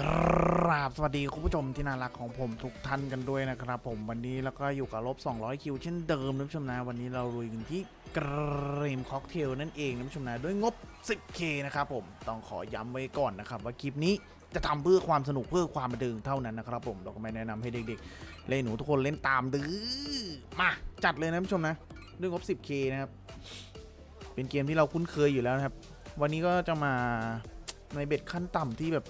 กราบสวัสดีคุณผู้ชมที่น่ารักของผมทุกท่านกันด้วยนะครับ ผมวันนี้แล้วก็อยู่กับลบ 200 คิวเช่นเดิมนะชมนะวันนี้เราลุยกันที่กรีมค็อกเทลนั่นเองนะชมนะด้วยงบ 10k นะครับผมต้องขอย้ำไว้ก่อนนะครับ ว่าคลิปนี้จะทำเพื่อความสนุกเพื่อความบันเทิงเท่านั้นนะครับ ผมเราก็ไม่แนะนำให้เด็กๆ เล่นหนูทุกคนเล่นตามดื้อมาจัดเลยนะชมนะด้วยงบ 10k นะครับเป็นเกมที่เราคุ้นเคยอยู่แล้วนะครับ วันนี้ก็จะมาในเบ็ดขั้นต่ำที่แบบ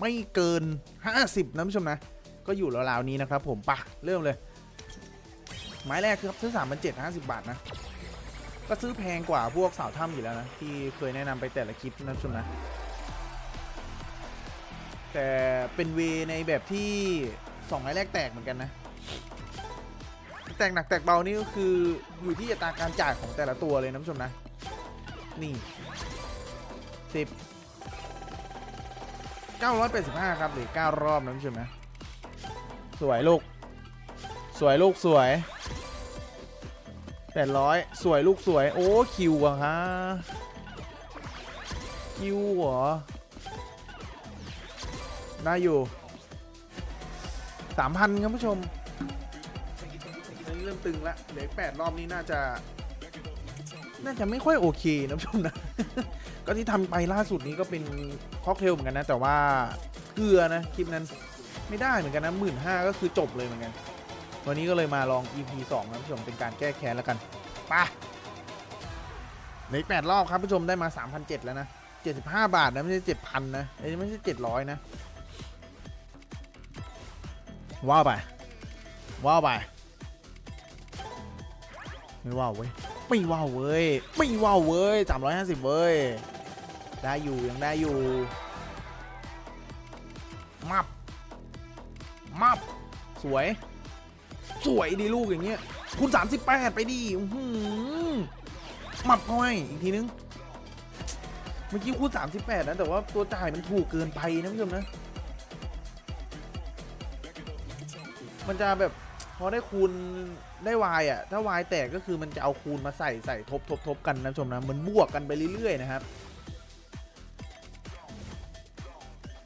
ไม่เกิน 50 นะผู้ชมนะ ก็อยู่ราวๆนี้นะครับผมปะเริ่มเลย ไม้แรกคือครับซื้อ3 7 5 0บาทนะ ก็ซื้อแพงกว่าพวกสาวถ้ำอยู่แล้วนะ ที่เคยแนะนำไปแต่ละคลิปนะผู้ชมนะ แต่เป็นเวในแบบที่สองไม้แรกแตกเหมือนกันนะแตกหนักแตกเบานี่ก็คืออยู่ที่อัตราการจ่ายของแต่ละตัวเลยนะผู้ชมนะ นี่สิบ 985 ครับหรือ9รอบนะผู้ชมนะสวยลูก สวยลูกสวย800 สวยลูกสวย โอ้คิวอะฮะคิวเหรอได้อยู่3,000ครับผู้ชมนี่เริ่มตึงละเหลืออก8รอบนี้น่าจะ น่าจะไม่ค่อยโอเคนะผู้ชมนะ ก็ที่ทำไปล่าสุดนี้ก็เป็นค็อกเทลเหมือนกันนะ แต่ว่าเกลือนะคลิปนั้นไม่ได้เหมือนกันนะหมื่นห้าก็คือจบเลยเหมือนกัน วันนี้ก็เลยมาลอง EP 2นะผู้ชมเป็นการแก้แค้นแล้วกันไปในอีกแปดรอบครับผู้ชมได้มา 3,700 แล้วนะ 75 บาทนะ ไม่ใช่ 7,000 นะไอ้ยไม่ใช่ 700 นะ ว้าวไป ว้าวไป ไม่ว้าวเว้ย ไม่ว้าวเว้ย ไม่ว้าวเว้ย 350 เว้ย ได้อยู่ยังได้อยู่ มับ มับ สวย สวยดีลูกอย่างเงี้ย คูณ 38 ไปดิหือมับเข้าให้อีกทีนึง เมื่อกี้คูณ 38 นะ แต่ว่าตัวจ่ายมันถูกเกินไปนะผู้ชมนะ มันจะแบบพอได้คูณได้วายอะ ถ้าวายแตกก็คือมันจะเอาคูณมาใส่ใส่ทบทบทบกันนะชมนะ มันบวกกันไปเรื่อยๆนะครับ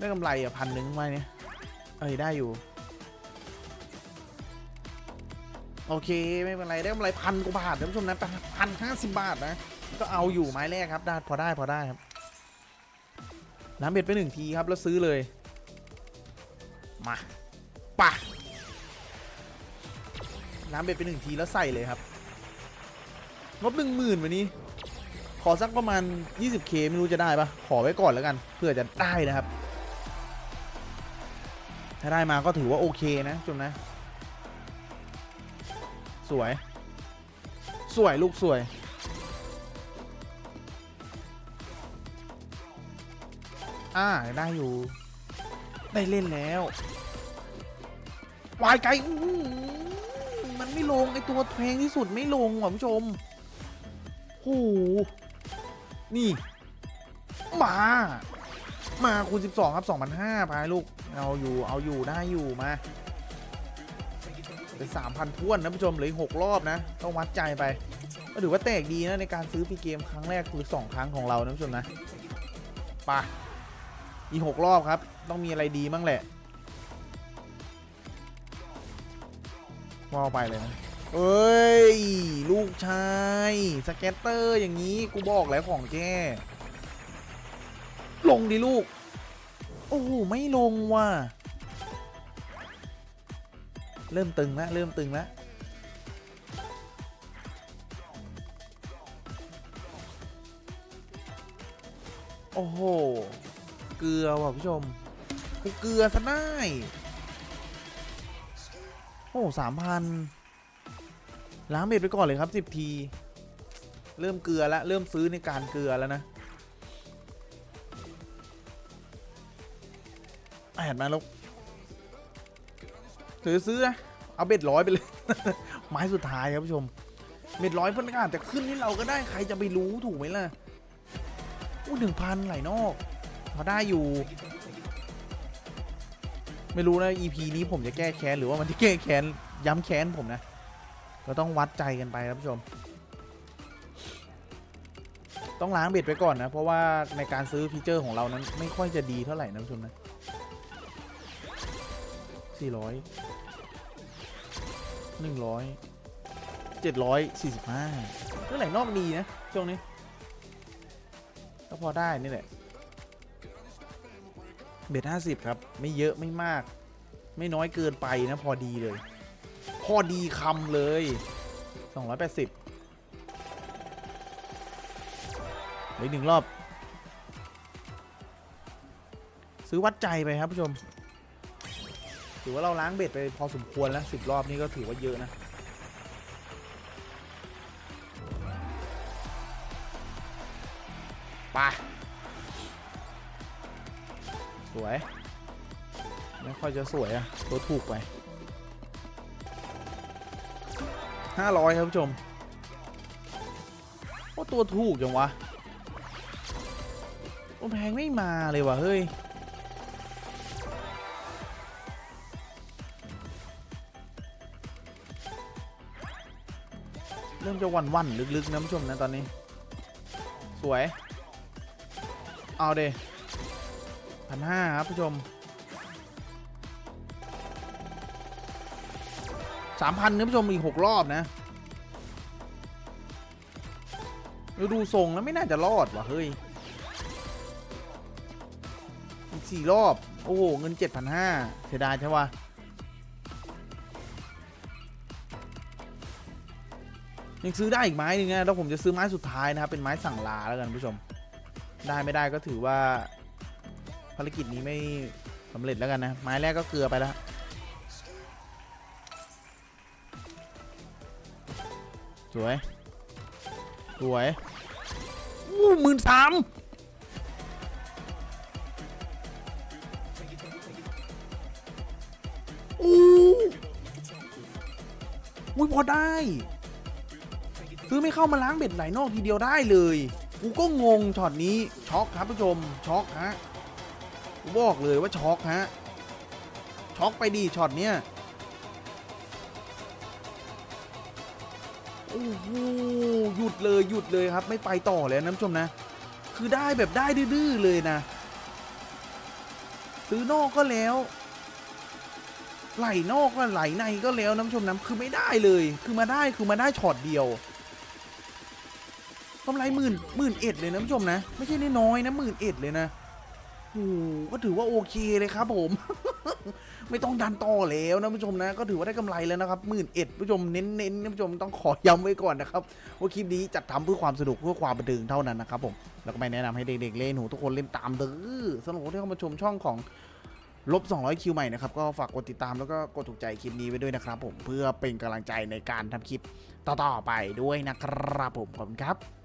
ได้กำไรอะพันหนึ่งไหมเนี่ย เอ้ยได้อยู่ โอเคไม่เป็นไรได้กำไรพันกว่าบาทนผู้ชมนะพันห้าสิบบาทนะ ก็เอาอยู่ไม้แรกครับได้พอได้พอได้ครับน้ำเบ็ดไปหนึ่งทีครับแล้วซื้อเลย มาปะน้ำเบ็ดไปหนึ่งทีแล้วใส่เลยครับงบหนึ่งหมื่นวันนี้ ขอสักประมาณ 20k ไม่รู้จะได้ปะขอไว้ก่อนแล้วกัน เพื่อจะได้นะครับ ถ้าได้มาก็ถือว่าโอเคนะจมนะ สวย สวยลูกสวย อ่าได้อยู่ ได้เล่นแล้ววายไกลมันไม่ลง ไอตัวแพงที่สุดไม่ลงว่ะผู้ชมโหนี่ มา มาคูณ12 ครับ 2,500ไปลูก เอาอยู่เอาอยู่ได้อยู่มาเป็น3,000ท้วนนะผู้ชมเหลืออีกรอบนะ ต้องวัดใจไปก็ถือว่าแตกดีนะในการซื้อพีเกมครั้งแรกคือ2ครั้งของเรานะผู้ชมนะปะอีกรอบครับ ต้องมีอะไรดีมั่งแหละว่าไปเลยนะเอ้ย ลูกชายสเก็ตเตอร์อย่างนี้กูบอกแล้วของแกลงดิลูก โอ้โหไม่ลงว่ะ เริ่มตึงแล้วเริ่มตึงแล้วโอ้โห เกลือว่ะผู้ชมกูเกลือซะได้โอ้สามพันล้างเบ็ดไปก่อนเลยครับสิบที เริ่มเกลือแล้วเริ่มซื้อในการเกลือแล้วนะ แอดมาลูกถือซื้อเอาเบ็ดร้อยไปเลย ไม้สุดท้ายครับผู้ชม เบ็ดร้อยเพื่อนก็อาจจะขึ้นให้เราก็ได้ใครจะไปรู้ถูกไหมล่ะอู้หนึ่งพันไหลนอกพอได้อยู่ ไม่รู้นะ EP นี้ผมจะแก้แค้นหรือว่ามันจะแก้แค้นย้ำแค้นผมนะ ก็ต้องวัดใจกันไปครับผู้ชม ต้องล้างเบ็ดไปก่อนนะ เพราะว่าในการซื้อฟีเจอร์ของเรานั้นไม่ค่อยจะดีเท่าไหร่นะผู้ชมนะ สี่ร้อยหนึ่งร้อยเจ็ดร้อยสี่สิบห้าเท่าไหร่นอกดีนะ ช่วงนี้ ก็พอได้นี่แหละ เบ็ดห้าสิบครับ ไม่เยอะไม่มาก ไม่น้อยเกินไปนะ พอดีเลย พอดีคำเลยสองร้อยแปดสิบอีกหนึ่งรอบ ซื้อวัดใจไปครับผู้ชม ถือว่าเราล้างเบ็ดไปพอสมควรแล้วสิบรอบนี่ก็ถือว่าเยอะนะไปสวย ไม่ค่อยจะสวยอะตัวถูกไปห้าร้อยครับผู้ชมโอ้ตัวถูกจังวะโอ้แพงไม่มาเลยวะเฮ้ย เริ่มจะวันวันลึกๆนะผู้ชมนะตอนนี้ สวย เอาเดพันห้าครับผู้ชมสามพันนะผู้ชมอีกหกรอบนะดูทรงแล้วไม่น่าจะรอดว่ะเฮ้ยอีกสี่รอบ โอ้โห เงินเจ็ดพันห้าเสียดายใช่ปะ ยังซื้อได้อีกไม้หนึงนะแล้วผมจะซื้อไม้สุดท้ายนะครับ เป็นไม้สั่งลาแล้วกันผู้ชม ได้ไม่ได้ก็ถือว่า ภารกิจนี้ไม่สำเร็จแล้วกันนะ ไม้แรกก็เกลือไปแล้วสวย สวยอู้หมื่นสามอู้อุ้ยพอได้ ซื้อไม่เข้ามาล้างเบ็ดไหลนอกทีเดียวได้เลย กูก็งงช็อตนี้ช็อกครับผู้ชมช็อกฮะกูบอกเลยว่าช็อกฮะช็อกไปดีช็อตเนี้ยโอ้โหหยุดเลยหยุดเลยครับ ไม่ไปต่อเลยนะผู้ชมนะ คือได้แบบได้ดื้อเลยนะ ซื้อนอกก็แล้ว ไหลนอกก็ไหลในก็แล้วนะผู้ชมนะคือไม่ได้เลย คือมาได้คือมาได้ช็อตเดียวำไรหมื่นหมื่นเอ็ดเลยนะผู้ชมนะ ไม่ใช่น้อยนะหมื่นเอ็ดเลยนะโอ้โหก็ถือว่าโอเคเลยครับผม ไม่ต้องดันต่อแล้วนะผู้ชมนะ ก็ถือว่าได้กำไรแล้วนะครับหมื่นเอ็ดผู้ชมเน้นๆนะผู้ชมต้องขอย้ำไว้ก่อนนะครับว่าคลิปนี้จัดทำเพื่อความสนุกเพื่อความบันเทิงเท่านั้นนะครับผมแล้วก็ไม่แนะนำให้เด็กๆเล่นหนูทุกคนเล่นตามเด้อสำหรับคนที่เข้ามาชมช่องของลบ 200 คิวใหม่นะครับก็ฝากกดติดตามแล้วก็กดถูกใจคลิปนี้ไว้ด้วยนะครับผมเพื่อเป็นกำลังใจในการทำคลิปต่อๆไปด้วยนะครับผมขอบคุณครับ